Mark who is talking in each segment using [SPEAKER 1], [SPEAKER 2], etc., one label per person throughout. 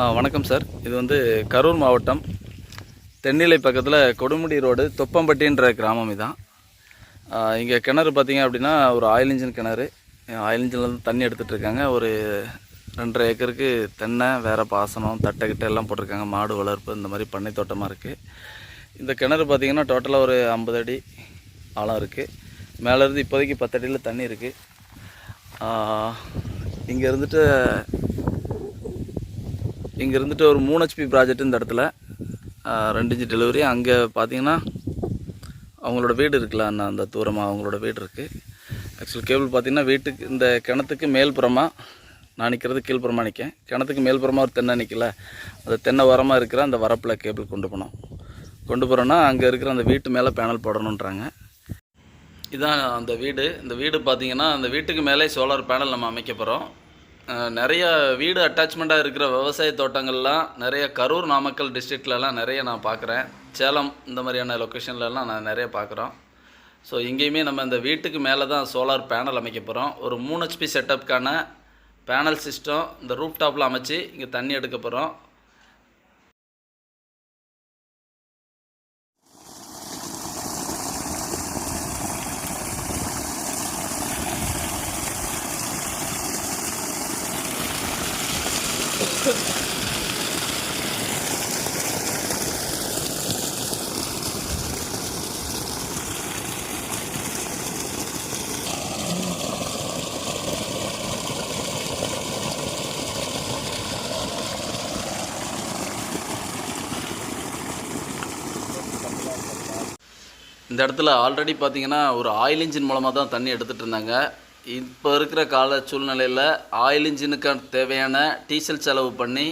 [SPEAKER 1] ஆ வணக்கம் சார். இது வந்து கரூர் மாவட்டம். தென்னிலை பக்கத்தில் கொடுமுடி ரோடு தொப்பம்பட்டின்ற கிராமம் இதான். இங்கே கிணறு பார்த்திங்க அப்படின்னா ஒரு ஆயில் இன்ஜின் கிணறு. ஆயில் இன்ஜின்லேருந்து தண்ணி எடுத்துகிட்ருக்காங்க ஒரு ரெண்டரை ஏக்கருக்கு தென்னை வேறு பாசனம் தட்டை கிட்ட எல்லாம் போட்டிருக்காங்க. மாடு வளர்ப்பு இந்த மாதிரி பண்ணை தோட்டமாக இருக்குது இந்த கிணறு பார்த்திங்கன்னா டோட்டலாக ஒரு ஐம்பது அடி ஆழம் இருக்குது மேலேருந்து இப்போதைக்கு பத்து அடியில் தண்ணி இருக்குது இங்கே இருந்துட்டு இங்கே இருந்துட்டு ஒரு மூணு ஹெச்பி ப்ராஜெக்ட் இந்த இடத்துல. ரெண்டு இன்ச்சு டெலிவரி அங்கே பார்த்தீங்கன்னா அவங்களோட வீடு இருக்குல்ல அண்ணா அந்த தூரமாக அவங்களோட வீடு இருக்குது ஆக்சுவல் கேபிள் பார்த்தீங்கன்னா வீட்டுக்கு இந்த கிணத்துக்கு மேல்புறமாக நான் நிற்கிறது கீழ்ப்புறமாக நிற்கேன் கிணத்துக்கு மேல்புறமாக ஒரு தென்னை நிற்கல அந்த தென்னை உரமாக இருக்கிற அந்த வரப்பில் கேபிள் கொண்டு போனோம். கொண்டு போகிறோன்னா அங்கே இருக்கிற அந்த வீட்டு மேலே பேனல் போடணுன்றாங்க இதான் அந்த வீடு. இந்த வீடு பார்த்தீங்கன்னா அந்த வீட்டுக்கு மேலே சோலார் பேனல் நம்ம அமைக்க போகிறோம் நிறைய வீடு அட்டாச்மெண்ட்டாக இருக்கிற விவசாய தோட்டங்கள்லாம் நிறைய கரூர் நாமக்கல் டிஸ்ட்ரிக்ட்லலாம் நிறைய நான் பார்க்குறேன். சேலம் இந்த மாதிரியான லொக்கேஷன்லலாம் நான் நிறைய பார்க்குறோம். ஸோ இங்கேயுமே நம்ம இந்த வீட்டுக்கு மேலே தான் சோலார் பேனல் அமைக்க போகிறோம். ஒரு மூணு ஹெச்பி செட்டப்க்கான பேனல் சிஸ்டம் இந்த ரூப் டாப்பில் அமைச்சு இங்கே தண்ணி எடுக்க போகிறோம். இந்த இடத்துல ஆல்ரெடி பார்த்தீங்கன்னா ஒரு ஆயில் இன்ஜின் மூலமாக தான் தண்ணி எடுத்துகிட்டு இருந்தாங்க. இப்போ இருக்கிற கால சூழ்நிலையில் ஆயில் இன்ஜினுக்கு தேவையான டீசல் செலவு பண்ணி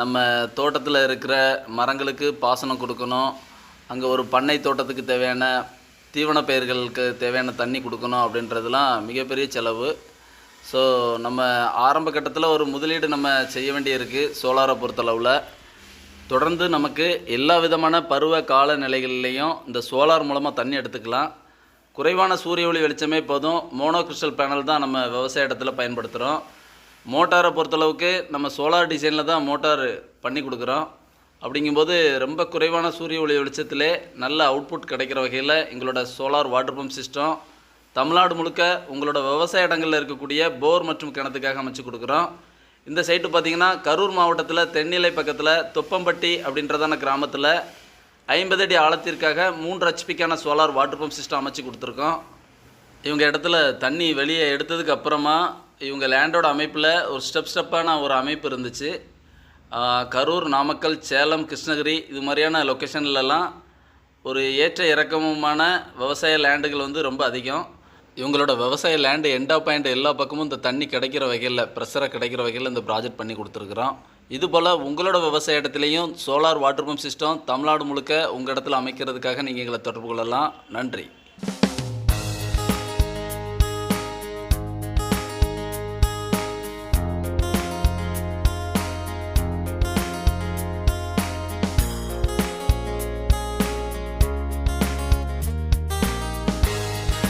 [SPEAKER 1] நம்ம தோட்டத்தில் இருக்கிற மரங்களுக்கு பாசனம் கொடுக்கணும். அங்கே ஒரு பண்ணை தோட்டத்துக்கு தேவையான தீவன பயிர்களுக்கு தேவையான தண்ணி கொடுக்கணும் அப்படின்றதுலாம் மிகப்பெரிய செலவு. ஸோ நம்ம ஆரம்ப கட்டத்தில் ஒரு முதலீடு நம்ம செய்ய வேண்டியிருக்கு சோலாரை பொறுத்தளவில். தொடர்ந்து நமக்கு எல்லா விதமான பருவ காலநிலைகள்லேயும் இந்த சோலார் மூலமாக தண்ணி எடுத்துக்கலாம். குறைவான சூரிய ஒளி வெளிச்சமே போதும். மோனோகிறிஸ்டல் பேனல் தான் நம்ம விவசாய இடத்துல பயன்படுத்துகிறோம் மோட்டாரை பொறுத்தளவுக்கு நம்ம சோலார் டிசைனில் தான் மோட்டார் பண்ணி கொடுக்குறோம். அப்படிங்கும்போது ரொம்ப குறைவான சூரிய ஒளி வெளிச்சத்திலே நல்ல அவுட்புட் கிடைக்கிற வகையில் எங்களோட solar water pump system Tamil Nadu முழுக்க உங்களோட விவசாய இடங்களில் இருக்கக்கூடிய போர் மற்றும் கிணத்துக்காக அமைச்சு கொடுக்குறோம். இந்த சைட்டு பார்த்தீங்கன்னா கரூர் மாவட்டத்தில் தென்னிலை பக்கத்தில் தொப்பம்பட்டி அப்படின்றதான கிராமத்தில் ஐம்பது அடி ஆழத்திற்காக மூன்று ஹெச்பிக்கான சோலார் வாட்டர் பம்ப் சிஸ்டம் அமைச்சு கொடுத்துருக்கோம். இவங்க இடத்துல தண்ணி வெளியே எடுத்ததுக்கு அப்புறமா இவங்க லேண்டோட அமைப்பில் ஒரு ஸ்டெப் ஸ்டெப்பான ஒரு அமைப்பு இருந்துச்சு. கரூர் நாமக்கல் சேலம் கிருஷ்ணகிரி இது மாதிரியான லொக்கேஷன்லலாம் ஒரு ஏற்ற இறக்கமுமான விவசாய லேண்டுகள் வந்து ரொம்ப அதிகம். இவங்களோட விவசாய லேண்டு எண்டா பாயிண்ட் எல்லா பக்கமும் இந்த தண்ணி கிடைக்கிற வகையில் ப்ரெஷராக கிடைக்கிற வகையில் இந்த ப்ராஜெக்ட் பண்ணி கொடுத்துருக்குறோம். இதுபோல் உங்களோட விவசாய இடத்துலையும் solar water pump system Tamil Nadu முழுக்க உங்கள் இடத்துல அமைக்கிறதுக்காக நீங்கள் எங்களை தொடர்பு கொள்ளலாம். நன்றி.